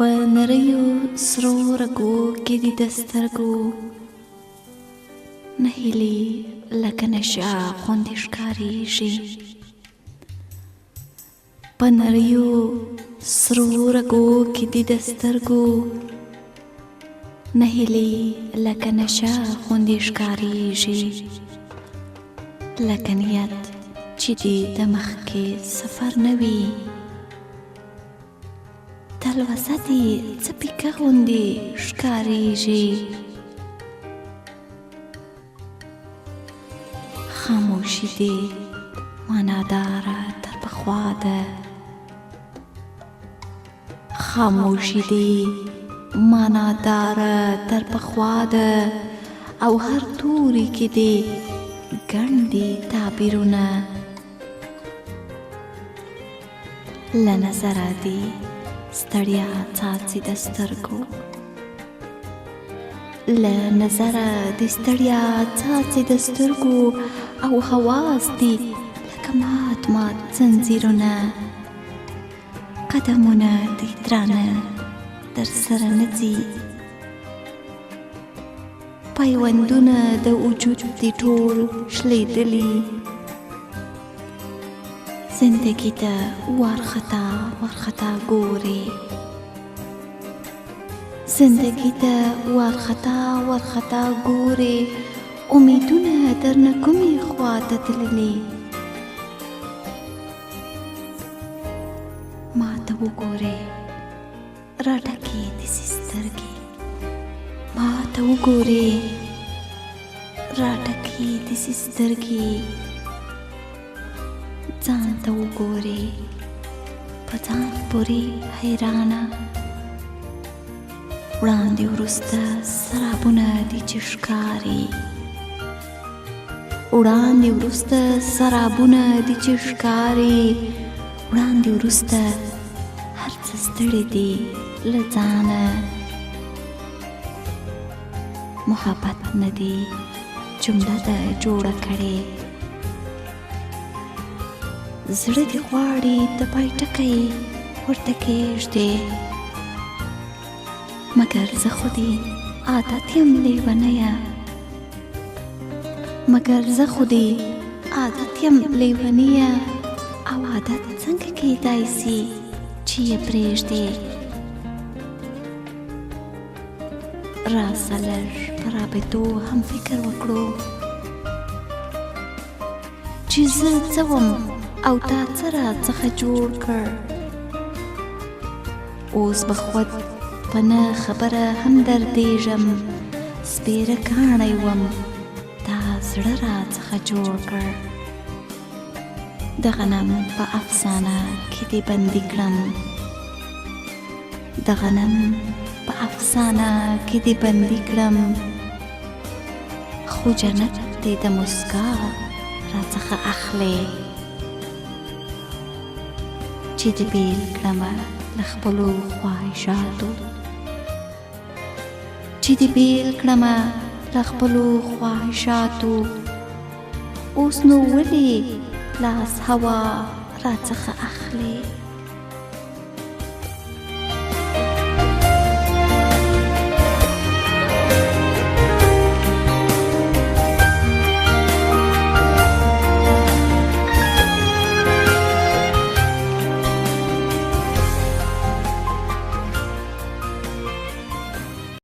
په نریو سرو رګو کې دي د سترګو نهیلي لکه نشه غوندې ښکارېږي په نریو سرو رګو کې دي د سترګو نهیلي لکه نشه غوندې ښکارېږي لکه نیت چې دې د مخکې سفر نه وي تلوسه دې څه پیکه غوندې ښکارېږي. خاموشي دې معناداره تر پخوا ده. خاموشي دې معناداره تر پخوا ده. او هر توري کې دې ګڼ دي تعبیرونه. له نظره دې ستړیا څاڅي د سترګو. له نظره د ستړیا څاڅي د سترګو او حواس دي لکه مات مات زنځیرونه قدمونه دې درانه در سره نه ځي. پیوندونه د وجود دي ټول شلیدلي زندگی ته وارخطا وارخطا ګوري. زندگی ته وارخطا وارخطا ګوري. امیدونه درنه کومې خواته تللي؟ ما ته وګورې. راډکې د سترګې. ما ته وګورې. راډکې د سترګې ځان ته وګورې په ځان پورې حیرانه وړاندې وروسته سرابونه دي چې ښکاري وړاندې وروسته سرابونه دي چې ښکاري وړاندې وروسته هر څه ستړي دي له ځانه محبت نه دی جمله ده جوړه کړې زرێکی خواری دەپایتەکەی وردەکێشتێ مەگەر زە خودی ئادەتیم لێوەنەیە مەگەر زە خودی ئادەتیم لێوەنیە ئەوادەت چەندکەکەی دایسی چییە پرێژدێ ڕاستە لەر بەڕابێت و هەم فکر وەکرۆ چی زر چەوەم او تا څه راڅخه جوړ کړ. اوس به خود په نه خبره هم دردېږم سپېره کاڼی وم تا زړه راڅخه جوړ کړ. د غنم په افسانه کې دې بندي کړم. د غنم په افسانه کې دې بندي کړم. خو جنت دې د مسکا راڅخه اخلي چې دې بیل کړمه له خپلو خواهشاتو؟ چې دې بیل کړمه له خپلو خواهشاتو؟ اوس نو ولې لاس هوا راڅخه اخلي